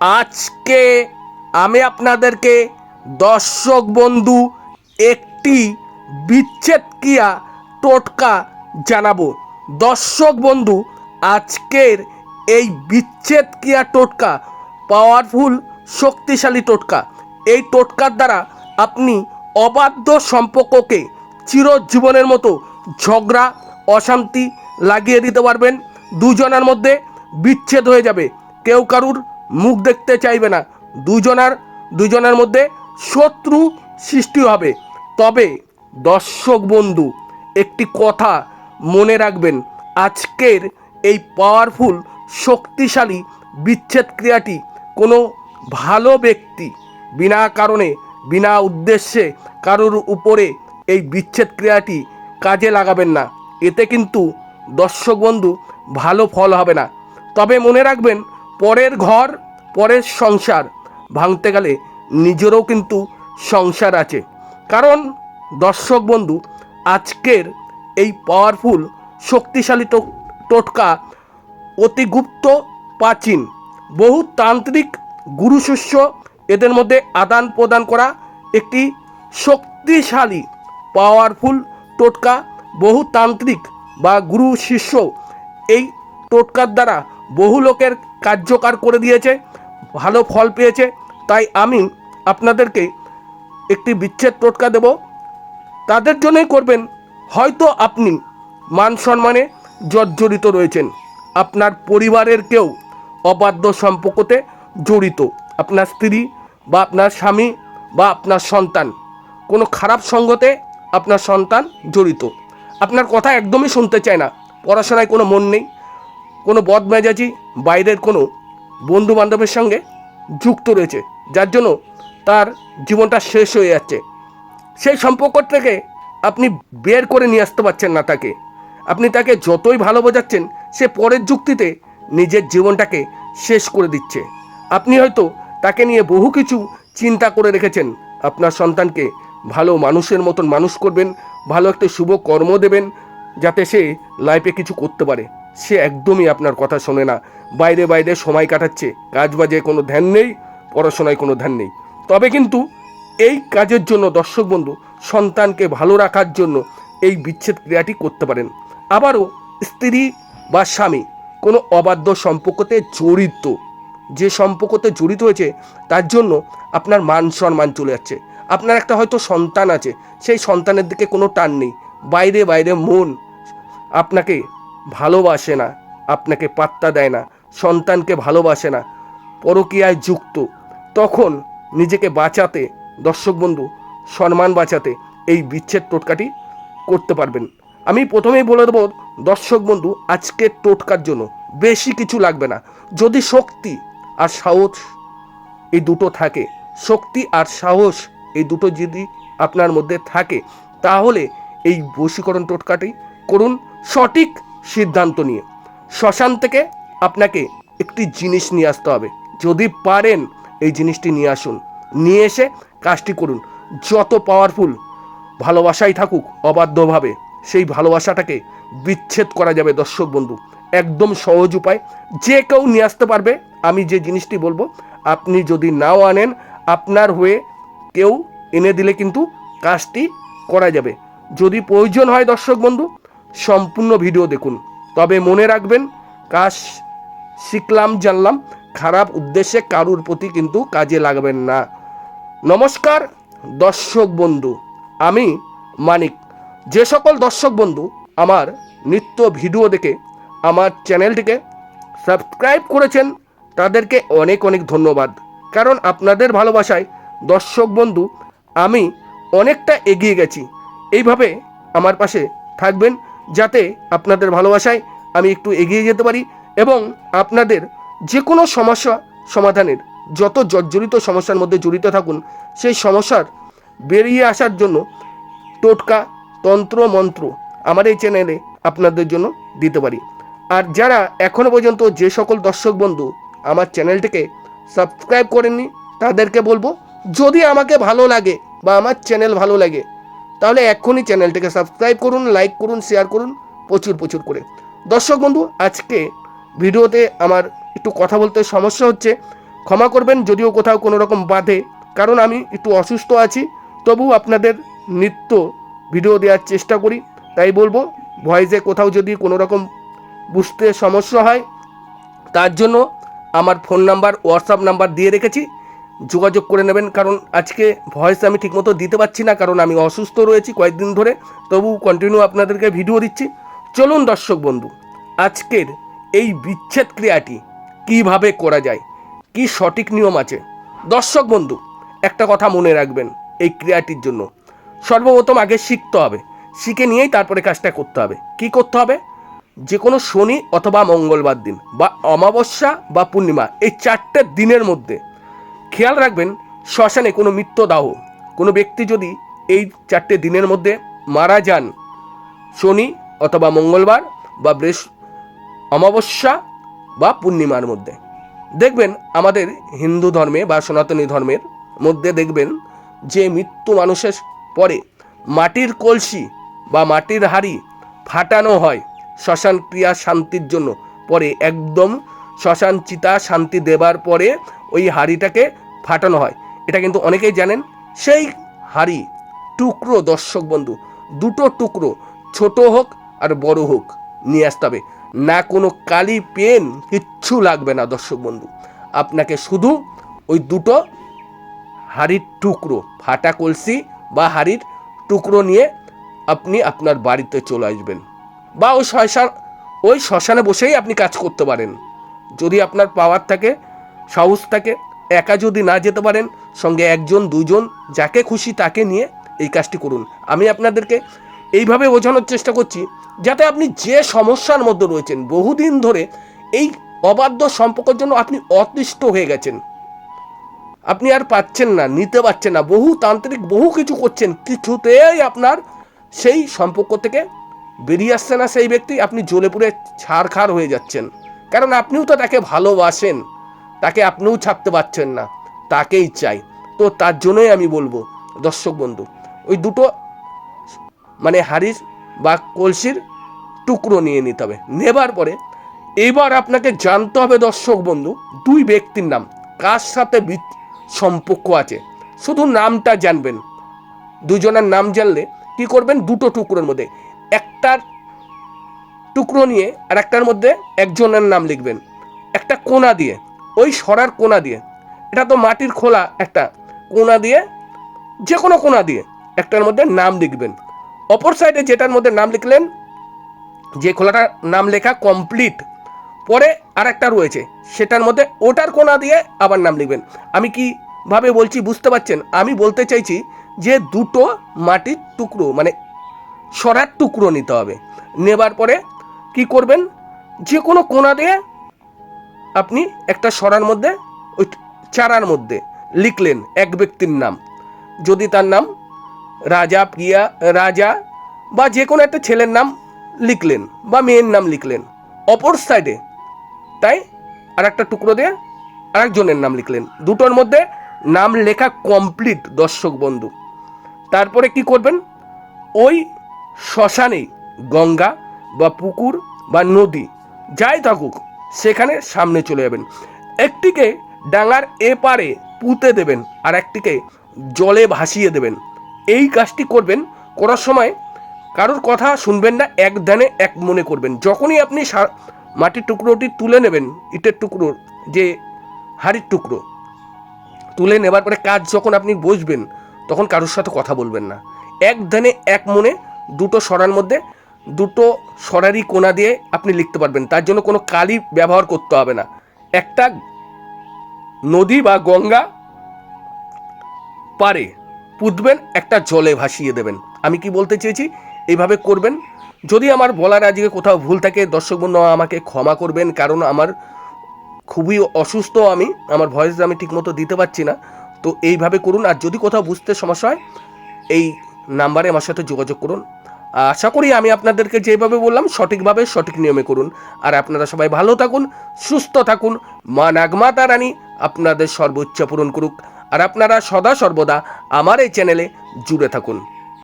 আজকে আমি আপনাদেরকে দর্শক বন্ধু একটি বিচ্ছেদ ক্রিয়া টোটকা জানাব। দর্শক বন্ধু, আজকের এই বিচ্ছেদ ক্রিয়া টোটকা পাওয়ারফুল শক্তিশালী টোটকা, এই টোটকার দ্বারা আপনি অবাধ্য সম্পর্ককে চিরজীবনের মতো ঝগড়া, অশান্তি লাগিয়ে দিতে পারবেন। দুজনের মধ্যে বিচ্ছেদ হয়ে যাবে। কেউ কারুর মুখ দেখতে চাইবে না। দুজনার দুজনের মধ্যে শত্রু সৃষ্টি হবে। তবে দর্শক বন্ধু, একটি কথা মনে রাখবেন, আজকের এই পাওয়ারফুল শক্তিশালী বিচ্ছেদ ক্রিয়াটি কোনো ভালো ব্যক্তি বিনা কারণে, বিনা উদ্দেশ্যে কারোর উপরে এই বিচ্ছেদ ক্রিয়াটি কাজে লাগাবেন না। এতে কিন্তু দর্শক বন্ধু ভালো ফল হবে না। তবে মনে রাখবেন, পরের ঘর পরের সংসার ভাঙতে গেলে নিজেরও কিন্তু সংসার আছে। কারণ দর্শক বন্ধু, আজকের এই পাওয়ারফুল শক্তিশালী টোটকা অতি গুপ্ত, প্রাচীন, বহু তান্ত্রিক, গুরু শিষ্য এদের মধ্যে আদান প্রদান করা একটি শক্তিশালী পাওয়ারফুল টোটকা, বহু তান্ত্রিক বা গুরু শিষ্য এই টোটকার দ্বারা বহু লোকের কার্যকর করে দিয়েছে। ভালো ফল পেয়েছে, তাই আমি আপনাদেরকে একটি বিচ্ছেদ টোটকা দেব। তাদের জন্যই করবেন, হয়তো আপনি মান সম্মানে জর্জরিত রয়েছেন। আপনার পরিবারের কেউ অবাধ্য সম্পর্কতে জড়িত। আপনার স্ত্রী বা আপনার স্বামী বা আপনার সন্তান। কোনো খারাপ সঙ্গতে আপনার সন্তান জড়িত। আপনার কথা একদমই শুনতে চায় না। পড়াশোনায় কোনো মন নেই। কোনো বদমেজাজি, বাইরের কোনো বন্ধু বান্ধবের সঙ্গে যুক্ত রয়েছে, যার জন্য তার জীবনটা শেষ হয়ে যাচ্ছে। সেই সম্পর্ক থেকে আপনি বের করে নিয়ে আসতে পারছেন না তাকে। আপনি তাকে যতই ভালো বোঝাচ্ছেন সে পরের যুক্তিতে নিজের জীবনটাকে শেষ করে দিচ্ছে। আপনি হয়তো তাকে নিয়ে বহু কিছু চিন্তা করে রেখেছেন। আপনার সন্তানকে ভালো মানুষের মতন মানুষ করবেন, ভালো একটা শুভ কর্ম দেবেন, যাতে সে লাইফে কিছু করতে পারে। সে একদমই আপনার কথা শোনে না। বাইরে বাইরে সময় কাটাচ্ছে, কাজ বাজে কোনো ধ্যান নেই, পড়াশোনায় কোনো ধ্যান নেই। তবে কিন্তু এই কাজের জন্য দর্শক বন্ধু, সন্তানকে ভালো রাখার জন্য এই বিচ্ছেদ ক্রিয়াটি করতে পারেন। আবারও স্ত্রী বা স্বামী, কোনো অবাধ্য সম্পর্কতে জড়িত। যে সম্পর্কতে জড়িত হয়েছে, তার জন্য আপনার মান সম্মান চলে যাচ্ছে। আপনার একটা হয়তো সন্তান আছে, সেই সন্তানের দিকে কোনো টান নেই। বাইরে বাইরে মন আপনাকে ভালোবাসে না, আপনাকে পাত্তা দেয় না, সন্তানকে ভালোবাসে না, পরকীয়ায় যুক্ত। তখন নিজেকে বাঁচাতে, দর্শক বন্ধু, সম্মান বাঁচাতে এই বিচ্ছেদ টোটকাটি করতে পারবেন। আমি প্রথমেই বলে দেবো, দর্শক বন্ধু, আজকের টোটকার জন্য বেশি কিছু লাগবে না। যদি শক্তি আর সাহস এই দুটো থাকে, শক্তি আর সাহস এই দুটো যদি আপনার মধ্যে থাকে, তাহলে এই বশীকরণ টোটকাটি করুন সঠিক সিদ্ধান্ত নিয়ে। শ্মশান থেকে আপনাকে একটি জিনিস নিয়ে আসতে হবে। যদি পারেন এই জিনিসটি নিয়ে আসুন। নিয়ে এসে কাজটি করুন। যত পাওয়ারফুল ভালোবাসাই থাকুক অবাধ্যভাবে, সেই ভালোবাসাটাকে বিচ্ছেদ করা যাবে দর্শক বন্ধু। একদম সহজ উপায়। যে কেউ নিয়ে আসতে পারবে, আমি যে জিনিসটি বলব, আপনি যদি নাও আনেন, আপনার হয়ে কেউ এনে দিলে কিন্তু কাজটি করা যাবে। যদি প্রয়োজন হয় দর্শক বন্ধু সম্পূর্ণ ভিডিও দেখুন। তবে মনে রাখবেন, কাজ শিখলাম, জানলাম, খারাপ উদ্দেশ্যে কারুর প্রতি কিন্তু কাজে লাগবেন না। নমস্কার, দর্শক বন্ধু, আমি মানিক। যে সকল দর্শক বন্ধু আমার নিত্য ভিডিও দেখে আমার চ্যানেলটিকে সাবস্ক্রাইব করেছেন, তাদেরকে অনেক অনেক ধন্যবাদ। কারণ আপনাদের ভালোবাসায় দর্শক বন্ধু, আমি অনেকটা এগিয়ে গেছি। এইভাবে আমার পাশে থাকবেন যাতে আপনাদের ভালোবাসায় আমি একটু এগিয়ে যেতে পারি এবং আপনাদের যে কোনো সমস্যা সমাধানের যত জর্জরিত সমস্যার মধ্যে জড়িত থাকুন, সেই সমস্যার বেরিয়ে আসার জন্য টোটকা তন্ত্র মন্ত্র আমার এই চ্যানেলে আপনাদের জন্য দিতে পারি। আর যারা এখনও পর্যন্ত যে সকল দর্শক বন্ধু আমার চ্যানেলটিকে সাবস্ক্রাইব করেননি, তাদেরকে বলব, যদি আমাকে ভালো লাগে বা আমার চ্যানেল ভালো লাগে তাহলে এক্ষুনি চ্যানেলটিকে সাবস্ক্রাইব করুন লাইক করুন শেয়ার করুন, প্রচুর প্রচুর করে। দর্শক বন্ধু, আজকে ভিডিওতে আমার একটু কথা বলতে সমস্যা হচ্ছে। ক্ষমা করবেন, যদিও কোথাও কোনো রকম বাধে, কারণ আমি একটু অসুস্থ আছি, তবু আপনাদের নিত্য ভিডিও দেওয়ার চেষ্টা করি। তাই বলব, ভয়েসে কোথাও যদি কোনো রকম বুঝতে সমস্যা হয়, তার জন্য আমার ফোন নাম্বার হোয়াটসঅ্যাপ নাম্বার দিয়ে রেখেছি। যোগাযোগ করে নেবেন, কারণ আজকে ভয়েস আমি ঠিকমতো দিতে পারছি না, কারণ আমি অসুস্থ রয়েছি কয়েকদিন ধরে। তবু কন্টিনিউ আপনাদেরকে ভিডিও দিচ্ছি। চলুন দর্শক বন্ধু, আজকের এই বিচ্ছেদ ক্রিয়াটি কীভাবে করা যায়? কি সঠিক নিয়ম আছে? দর্শক বন্ধু, একটা কথা মনে রাখবেন এই ক্রিয়াটির জন্য। সর্বপ্রথম আগে শিখতে হবে। শিখে নিয়েই তারপরে কাজটা করতে হবে। কি করতে হবে? যে কোনো শনি অথবা মঙ্গলবার দিন বা অমাবস্যা বা পূর্ণিমা, এই চারটে দিনের মধ্যে খেয়াল রাখবেন, শ্মশানে কোনো মৃত্যুদাহ কোনো ব্যক্তি যদি এই চারটে দিনের মধ্যে মারা যান, শনি অথবা মঙ্গলবার বা বৃষ অমাবস্যা বা পূর্ণিমার মধ্যে। দেখবেন আমাদের হিন্দু ধর্মে বা সনাতনী ধর্মের মধ্যে দেখবেন যে মৃত্যু মানুষের পরে মাটির কলসি বা মাটির হাড়ি ফাটানো হয় শ্মশান ক্রিয়া শান্তির জন্য। পরে একদম শ্মশান চিতা শান্তি দেবার পরে ওই হাড়িটাকে ফাটানো হয়। এটা কিন্তু অনেকেই জানেন, সেই হাড়ি টুকরো দর্শক বন্ধু, দুটো টুকরো, ছোট হোক আর বড় হোক, নিয়ে আসতে হবে। না কোনো কালি পেন, কিচ্ছু লাগবে না দর্শক বন্ধু। আপনাকে শুধু ওই দুটো হাড়ির টুকরো, ফাটা কলসি বা হাড়ির টুকরো নিয়ে আপনি আপনার বাড়িতে চলে আসবেন। বা ওই শ্মশান, ওই শ্মশানে বসেই আপনি কাজ করতে পারেন। যদি আপনার পাওয়ার থাকে সাহস থাকে একা যদি না যেতে পারেন, সঙ্গে একজন, দুজন, যাকে খুশি তাকে নিয়ে এই কাজটি করুন। আমি আপনাদেরকে এইভাবে বোঝানোর চেষ্টা করছি, যাতে আপনি যে সমস্যার মধ্যে রয়েছেন, বহুদিন ধরে এই অবাধ্য সম্পর্কের জন্য আপনি অতিষ্ঠ হয়ে গেছেন। আপনি আর পাচ্ছেন না, নিতে পারছেন না, বহু তান্ত্রিক বহু কিছু করছেন, কিছুতেই আপনার সেই সম্পর্ক থেকে বেরিয়ে আসছে না সেই ব্যক্তি, আপনি জ্বলে পুড়ে ছাড়খাড় হয়ে যাচ্ছেন। কারণ আপনিও তো তাকে ভালোবাসেন। তাকে আপনিও ছাপতে পারছেন না। তাকেই চাই। তো তার জন্যই আমি বলব, দর্শক বন্ধু, ওই দুটো মানে হাড়ির বা কলসির টুকরো নিয়ে নিতে হবে। নেবার পরে এবার আপনাকে জানতে হবে, দর্শক বন্ধু, দুই ব্যক্তির নাম, কার সাথে সম্পর্ক আছে। শুধু নামটা জানবেন। দুজনের নাম জানলে কি করবেন? দুটো টুকরোর মধ্যে। একটার টুকরো নিয়ে আর একটার মধ্যে একজনের নাম লিখবেন। একটা কোনা দিয়ে। ওই সরার কোনা দিয়ে। এটা তো মাটির খোলা একটা কোনা দিয়ে যে কোনো কোনা দিয়ে একটার মধ্যে নাম লিখবেন। অপর সাইডে যেটার মধ্যে নাম লিখলেন, যে খোলাটার নাম লেখা কমপ্লিট, পরে আর একটা রয়েছে, সেটার মধ্যে ওটার কোনা দিয়ে আবার নাম লিখবেন। আমি কি ভাবে বলছি বুঝতে পারছেন? আমি বলতে চাইছি যে দুটো মাটির টুকরো মানে সরার টুকরো নিতে হবে। নেবার পরে কি করবেন? যে কোনো কোনা দিয়ে আপনি একটা সরার মধ্যে, ওই চারার মধ্যে লিখলেন এক ব্যক্তির নাম। যদি তার নাম রাজা, প্রিয়া, রাজা বা যে কোনো একটা ছেলের নাম লিখলেন বা মেয়ের নাম লিখলেন, অপর সাইডে তাই আর একটা টুকরো দিয়ে আরেকজনের নাম লিখলেন। দুটোর মধ্যে নাম লেখা কমপ্লিট দর্শক বন্ধু। তারপরে কি করবেন? ওই শ্মশানেই গঙ্গা বা পুকুর বা নদী, যাই থাকুক সেখানে সামনে চলে যাবেন। একটিকে ডাঙার এপারে পুঁতে দেবেন আর একটিকে জলে ভাসিয়ে দেবেন। এই কাজটি করবেন, করার সময় কারোর কথা শুনবেন না, এক ধ্যানে এক মনে করবেন। যখনই আপনি মাটির টুকরোটি তুলে নেবেন, ইটের টুকরোর যে হাড়ির টুকরো, তুলে নেবার পরে কাজ যখন আপনি বসবেন, তখন কারোর সাথে কথা বলবেন না। এক ধ্যানে এক মনে দুটো সরার মধ্যে দুটো সরারি কোনা দিয়ে আপনি লিখতে পারবেন। তার জন্য কোনো কালি ব্যবহার করতে হবে না। একটা নদী বা গঙ্গা পারে পুঁতবেন, একটা জলে ভাসিয়ে দেবেন। আমি কি বলতে চেয়েছি? এইভাবে করবেন। যদি আমার বলার আজকে কোথাও ভুল থাকে, দর্শক বন্ধু, আমাকে ক্ষমা করবেন, কারণ আমার খুবই অসুস্থ আমি, আমার ভয়েস আমি ঠিকমতো দিতে পারছি না। তো এইভাবে করুন, আর যদি কোথাও বুঝতে সমস্যা হয়, এই নাম্বারে আমার সাথে যোগাযোগ করুন। আশা করি আমি আপনাদেরকে যেভাবে বললাম, সঠিকভাবে সঠিক নিয়মে করুন। আর আপনারা সবাই ভালো থাকুন, সুস্থ থাকুন। মা নাগমাতা রানী আপনাদের সর্বোচ্চ পূরণ করুক। আর আপনারা সদা সর্বদা আমার এই চ্যানেলে জুড়ে থাকুন।